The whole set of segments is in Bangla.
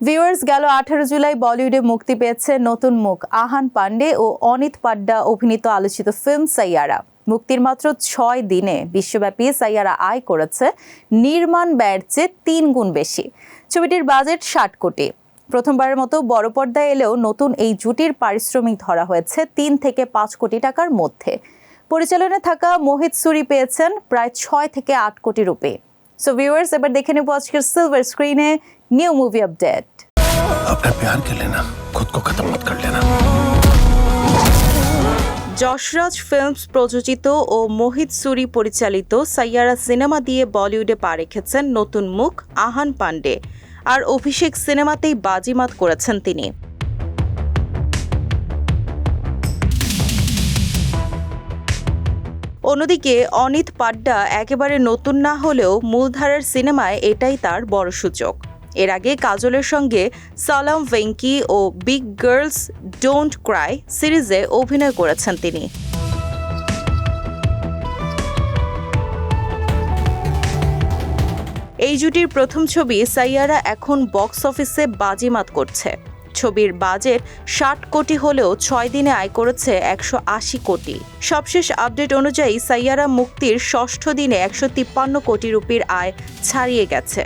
ভিউয়ার্স গেল আঠারো জুলাই বলিউডে মুক্তি পেয়েছে নতুন মুখ, আহান পান্ডে ও অনিত পাড্ডা অভিনীত আলোচিত ফিল্ম সাইয়ারা। মুক্তির মাত্র ছয় দিনে বিশ্বব্যাপী সাইয়ারা আয় করেছে নির্মাণ ব্যয়ের চেয়ে তিন গুণ বেশি। ছবিটির বাজেট ষাট কোটি। প্রথমবারের মতো বড় পর্দায় এলেও নতুন এই জুটির পারিশ্রমিক ধরা হয়েছে তিন থেকে পাঁচ কোটি টাকার মধ্যে। পরিচালনায় থাকা মোহিত সুরি পেয়েছেন প্রায় ছয় থেকে আট কোটি রুপি। সো ভিউয়ার্স এবার দেখে নেব আজকের সিলভার স্ক্রিনে নিউ মুভি আপডেট अपने प्यार के लेना खुद को खत्म मत कर लेना যশরাজ ফিল্মস প্রযোজিত ও মোহিত সুরি পরিচালিত সাইয়ারা সিনেমা দিয়ে বলিউডে পা রেখেছেন নতুন মুখ আহান পান্ডে আর অভিষেক সিনেমাতেই বাজিমাত করেছেন তিনি অন্যদিকে অনিত পাড্ডা একেবারে নতুন না হলেও মূলধারার সিনেমায় এটাই তার বড় সূচক এর আগে কাজলের সঙ্গে সালাম ভেঙ্কি ও বিগ গার্লস ডোন্ট ক্রাই সিরিজে অভিনয় করেছেন তিনি। এই জুটির প্রথম ছবি সাইয়ারা এখন বক্স অফিসে বাজিমাত করছে। ছবির বাজেট ষাট কোটি হলেও ছয় দিনে আয় করেছে একশো আশি কোটি। সবশেষ আপডেট অনুযায়ী সাইয়ারা মুক্তির ষষ্ঠ দিনে একশো তিপ্পান্ন কোটি রুপির আয় ছাড়িয়ে গেছে।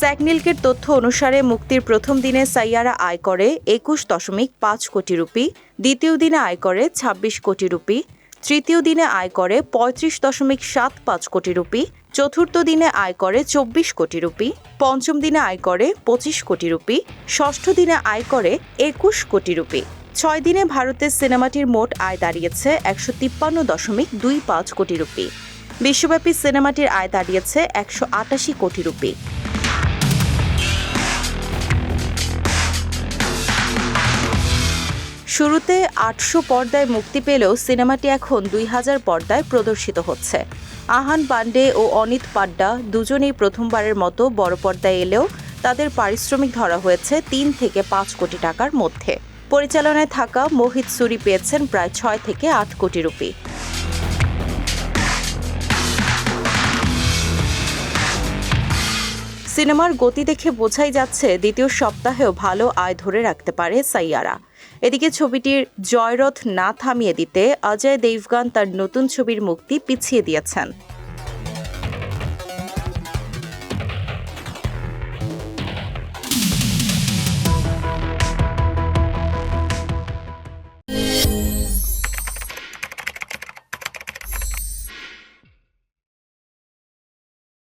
স্যাকনিলকের তথ্য অনুসারে মুক্তির প্রথম দিনে সাইয়ারা আয় করে একুশ দশমিক পাঁচ কোটি রুপি, দ্বিতীয় দিনে আয় করে ছাব্বিশ কোটি রুপি, তৃতীয় দিনে আয় করে পঁয়ত্রিশ দশমিক সাত পাঁচ কোটি রুপি চতুর্থ দিনে আয় করে চব্বিশ কোটি রুপি, পঞ্চম দিনে আয় করে পঁচিশ কোটি রুপি, ষষ্ঠ দিনে আয় করে একুশ কোটি রুপি। ছয় দিনে ভারতের সিনেমাটির মোট আয় দাঁড়িয়েছে একশো তিপ্পান্ন দশমিক দুই পাঁচ কোটি রুপি। বিশ্বব্যাপী সিনেমাটির আয় দাঁড়িয়েছে একশো আটাশি কোটি রুপি। শুরুতে আটশো পর্দায় মুক্তি পেলেও সিনেমাটি এখন দুই হাজার পর্দায় প্রদর্শিত হচ্ছে। আহান পান্ডে ও অনিত পাড্ডা দুজনেই প্রথমবারের মতো বড় পর্দায় এলেও তাদের পারিশ্রমিক ধরা হয়েছে তিন থেকে পাঁচ কোটি টাকার মধ্যে। পরিচালনায় থাকা মোহিত সুরি পেয়েছেন প্রায় ছয় থেকে আট কোটি রুপি। সিনেমার গতি দেখে বোঝাই যাচ্ছে দ্বিতীয় সপ্তাহেও ভালো আয় ধরে রাখতে পারে সাইয়ারা। এদিকে ছবিটির জয়রথ না থামিয়ে দিতে অজয় দেবগান তার নতুন ছবির মুক্তি পিছিয়ে দিয়েছেন।